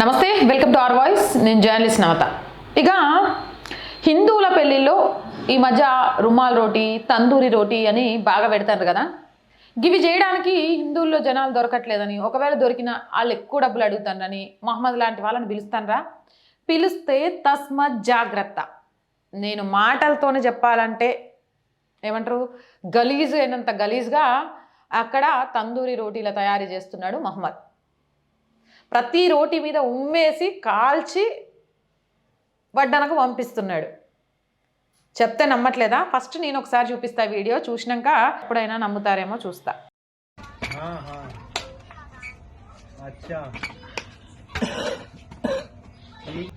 నమస్తే welcome to R voice. నేను journalist నవత. ఇక హిందువుల పెళ్ళిళ్ళలో ఈ మధ్య రుమాల్ రోటీ తందూరి రోటీ అని బాగా పెడతారు కదా. ఇవి చేయడానికి హిందువుల్లో జనాలు దొరకట్లేదని ఒకవేళ దొరికిన వాళ్ళు ఎక్కువ డబ్బులు అడుగుతారని మహమ్మద్ లాంటి వాళ్ళని పిలుస్తానరా? పిలిస్తే తస్మత్ జాగ్రత్త. నేను మాటలతోనే చెప్పాలంటే ఏమంటారు? గలీజ్ అయినంత గలీజ్గా అక్కడ తందూరి రోటీల తయారీ చేస్తున్నాడు మహమ్మద్. ప్రతి రోటీ మీద ఉమ్మేసి కాల్చి వడ్డనకు పంపిస్తున్నాడు చెప్తే నమ్మట్లేదా ఫస్ట్ నేను ఒకసారి చూపిస్తా వీడియో చూసినాక ఎప్పుడైనా నమ్ముతారేమో చూస్తా हाँ हाँ अच्छा ठीक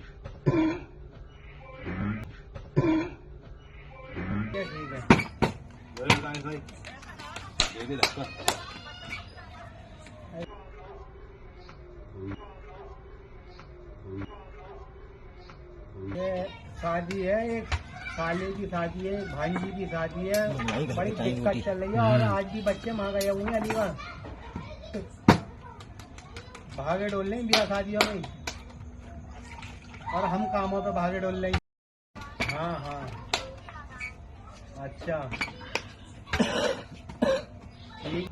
ठीक है ठीक है ये शादी है एक साले की शादी है एक भांजी की शादी है। बड़ी दिक्कत चल रही है और आज भी बच्चे वहाँ गए हुए हैं अलीगढ़ भागे डोल रहे ब्याह शादियों में। और हम कामों पे भागे डोल रहे हाँ हाँ। अच्छा। ठीक।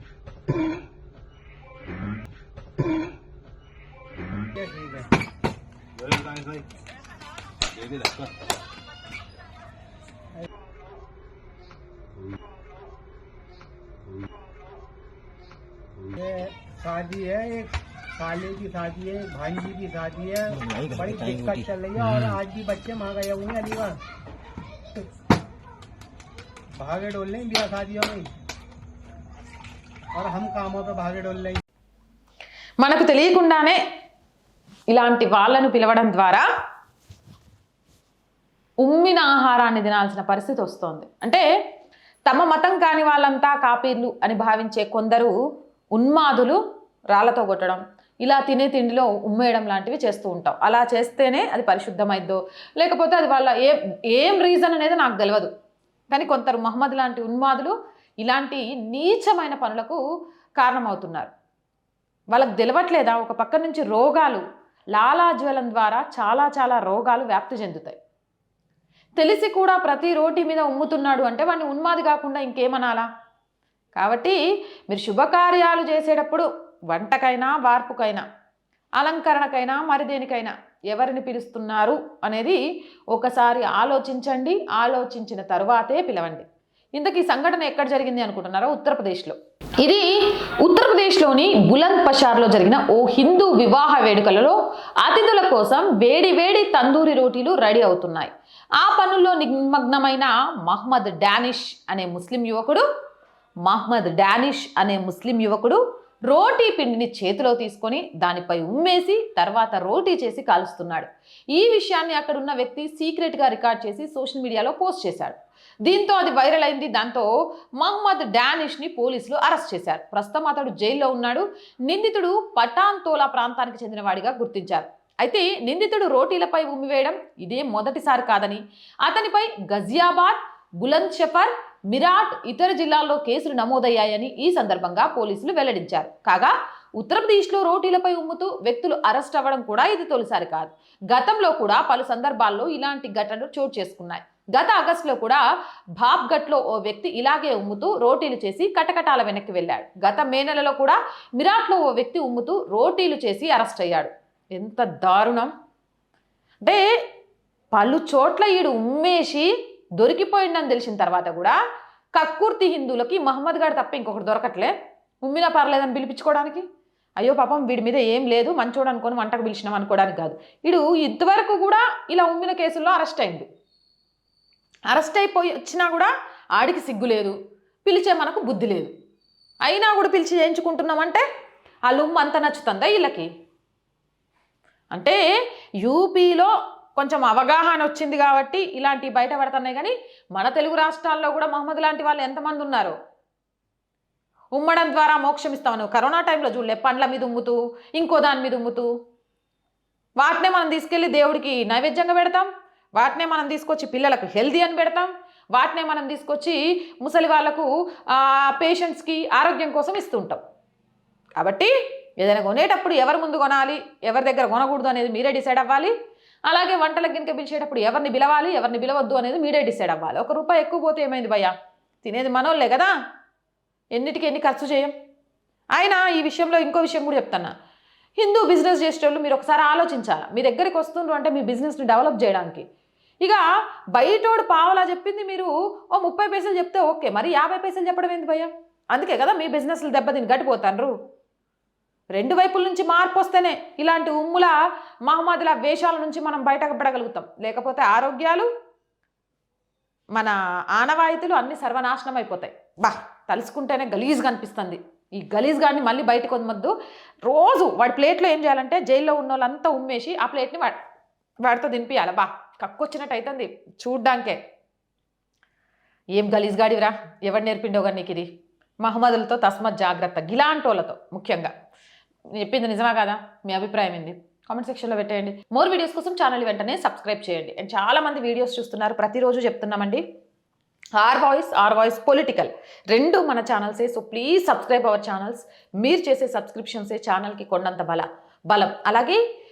ये शादी है एक साले की शादी है एक भांजी की शादी है बड़ी दिक्कत चल रही है और आज भी बच्चे वहाँ गए हुए हैं अलीगढ़ भागे डोल रहे हैं ब्याह शादियों में और हम कामों पे भागे डोल रहे हैं మనకు తెలియకుండానే ఇలాంటి వాళ్ళను పిలవడం ద్వారా ఉమ్మిన ఆహారాన్ని తినాల్సిన పరిస్థితి వస్తోంది. అంటే తమ మతం కాని వాళ్ళంతా కాపీర్లు అని భావించే కొందరు ఉన్మాదులు రాళ్ళతో కొట్టడం ఇలా తినే తిండిలో ఉమ్మేయడం లాంటివి చేస్తూ ఉంటాం. అలా చేస్తేనే అది పరిశుద్ధమైద్దో లేకపోతే అది వాళ్ళ ఏ ఏం రీజన్ అనేది నాకు తెలియదు కానీ కొందరు మహమ్మద్ లాంటి ఉన్మాదులు ఇలాంటి నీచమైన పనులకు కారణమవుతున్నారు. వాళ్ళకి తెలవట్లేదా? ఒక పక్క నుంచి రోగాలు లాలాజ్వలం ద్వారా చాలా చాలా రోగాలు వ్యాప్తి చెందుతాయి. తెలిసి కూడా ప్రతి రోటి మీద ఉమ్ముతున్నాడు అంటే వాడిని ఉన్మాది కాకుండా ఇంకేమనాలా? కాబట్టి మీరు శుభకార్యాలు చేసేటప్పుడు వంటకైనా వార్పుకైనా అలంకరణకైనా మరి దేనికైనా ఎవరిని పిలుస్తున్నారు అనేది ఒకసారి ఆలోచించండి ఆలోచించిన తర్వాతే పిలవండి. ఇంతకీ సంఘటన ఎక్కడ జరిగింది అనుకుంటున్నారో ఉత్తరప్రదేశ్లో? ఇది ఉత్తరప్రదేశ్లోని బులంద్ పషార్లో జరిగిన ఓ హిందూ వివాహ వేడుకలలో అతిథుల కోసం వేడి వేడి తందూరి రోటీలు రెడీ అవుతున్నాయి. ఆ పనుల్లో నిమగ్నమైన మహ్మద్ డానిష్ అనే ముస్లిం యువకుడు మహ్మద్ డానిష్ అనే ముస్లిం యువకుడు రోటీ పిండిని చేతిలో తీసుకొని దానిపై ఉమ్మేసి తర్వాత రోటీ చేసి కాలుస్తున్నాడు. ఈ విషయాన్ని అక్కడ ఉన్న వ్యక్తి సీక్రెట్గా రికార్డ్ చేసి సోషల్ మీడియాలో పోస్ట్ చేశాడు. దీంతో అది వైరల్ అయింది. దాంతో మహమ్మద్ డానిష్ని పోలీసులు అరెస్ట్ చేశారు. ప్రస్తుతం అతడు జైల్లో ఉన్నాడు. నిందితుడు పటాన్తోలా ప్రాంతానికి చెందినవాడిగా గుర్తించారు. అయితే నిందితుడు రోటీలపై ఉమ్మివేయడం ఇదే మొదటిసారి కాదని అతనిపై గజియాబాద్ బులంద్ షఫర్ మిరాట్ ఇతర జిల్లాల్లో కేసులు నమోదయ్యాయని ఈ సందర్భంగా పోలీసులు వెల్లడించారు. కాగా ఉత్తరప్రదేశ్లో రోటీలపై ఉమ్ముతూ వ్యక్తులు అరెస్ట్ అవ్వడం కూడా ఇది తొలిసారి కాదు. గతంలో కూడా పలు సందర్భాల్లో ఇలాంటి ఘటనలు చోటు చేసుకున్నాయి. గత ఆగస్టులో కూడా బాబ్గట్లో ఓ వ్యక్తి ఇలాగే ఉమ్ముతూ రోటీలు చేసి కటకటాల వెనక్కి వెళ్ళాడు. గత మే నెలలో కూడా మిరాట్లో ఓ వ్యక్తి ఉమ్ముతూ రోటీలు చేసి అరెస్ట్ అయ్యాడు. ఎంత దారుణం! అంటే పలు చోట్ల ఈడు ఉమ్మేసి దొరికిపోయిందని తెలిసిన తర్వాత కూడా కక్కుర్తి హిందువులకి మహమ్మద్ గారు తప్ప ఇంకొకటి దొరకట్లే. ఉమ్మినా పర్లేదని పిలిపించుకోవడానికి? అయ్యో పాపం వీడి మీద ఏం లేదు మంచోడు అనుకొని వంటకు పిలిచినాం అనుకోవడానికి కాదు. వీడు ఇంతవరకు కూడా ఇలా ఉమ్మిన కేసుల్లో అరెస్ట్ అయింది అరెస్ట్ అయిపోయి వచ్చినా కూడా ఆడికి సిగ్గు లేదు పిలిచే మనకు బుద్ధి లేదు. అయినా కూడా పిలిచి చేయించుకుంటున్నామంటే ఆ లుమ్ అంత నచ్చుతుందా వీళ్ళకి? అంటే యూపీలో కొంచెం అవగాహన వచ్చింది కాబట్టి ఇలాంటివి బయటపడుతున్నాయి. కానీ మన తెలుగు రాష్ట్రాల్లో కూడా మహమ్మద్ లాంటి వాళ్ళు ఎంతమంది ఉన్నారు? ఉమ్మడం ద్వారా మోక్షం ఇస్తామని కరోనా టైంలో చూడలే పండ్ల మీద ఉమ్ముతూ ఇంకో దాని మీద ఉమ్ముతూ. వాటినే మనం తీసుకెళ్ళి దేవుడికి నైవేద్యంగా పెడతాం. వాటినే మనం తీసుకొచ్చి పిల్లలకు హెల్దీ అని పెడతాం. వాటినే మనం తీసుకొచ్చి ముసలి వాళ్ళకు పేషెంట్స్కి ఆరోగ్యం కోసం ఇస్తుంటాం. కాబట్టి ఏదైనా కొనేటప్పుడు ఎవరి ముందు కొనాలి ఎవరి దగ్గర కొనకూడదు అనేది మీరే డిసైడ్ అవ్వాలి. అలాగే వంటలకు గినక పిలిచేటప్పుడు ఎవరిని పిలవాలి ఎవరిని పిలవద్దు అనేది మీరే డిసైడ్ అవ్వాలి. ఒక రూపాయి ఎక్కువ పోతే ఏమైంది భయ్యా? తినేది మనోళ్ళే కదా? ఎన్నిటికి ఎన్ని ఖర్చు చేయం? అయినా ఈ విషయంలో ఇంకో విషయం కూడా చెప్తాను హిందూ బిజినెస్ చేసేటోళ్ళు మీరు ఒకసారి ఆలోచించాలి? మీ దగ్గరికి వస్తుండ్రు అంటే మీ బిజినెస్ని డెవలప్ చేయడానికి. ఇక బయటోడు పావలా చెప్పింది మీరు ఓ ముప్పై పైసలు చెప్తే ఓకే మరి యాభై పైసలు చెప్పడం ఏంది భయ్యా? అందుకే కదా మీ బిజినెస్లు దెబ్బతిని గడిపోతాన్రు రెండు వైపుల నుంచి మార్పు వస్తేనే ఇలాంటి ఉమ్ముల మహమ్మదుల వేషాల నుంచి మనం బయటకు పడగలుగుతాం. లేకపోతే ఆరోగ్యాలు మన ఆనవాయితీలు అన్ని సర్వనాశనం అయిపోతాయి. బా తలుసుకుంటేనే గలీజ్గా అనిపిస్తుంది. ఈ గలీజ్ గాడిని మళ్ళీ బయటకు వద్దు రోజు వాడి ప్లేట్లో ఏం చేయాలంటే జైల్లో ఉన్న వాళ్ళంతా ఉమ్మేసి ఆ ప్లేట్ని వాడి వాడితో దింపియాలి బా కక్కొచ్చినట్టు అవుతుంది చూడ్డానికే. ఏం గలీజ్ గాడివిరా ఎవడు నేర్పిండో కానీ నీకు ఇది మహమ్మదులతో తస్మత్ జాగ్రత్త. గిలాంటోలతో ముఖ్యంగా. నేను చెప్పింది నిజమా కదా? మీ అభిప్రాయం ఏంది? కామెంట్ సెక్షన్లో పెట్టేయండి. మోర్ వీడియోస్ కోసం ఛానల్ వెంటనే సబ్స్క్రైబ్ చేయండి. అండ్ చాలా మంది వీడియోస్ చూస్తున్నారు. ప్రతిరోజు చెప్తున్నామండి. R Voice R Voice political రెండు మన ఛానల్సే so please subscribe our channels మీరు చేసే సబ్స్క్రిప్షన్సే ఛానల్కి కొండంత బల బలం. అలాగే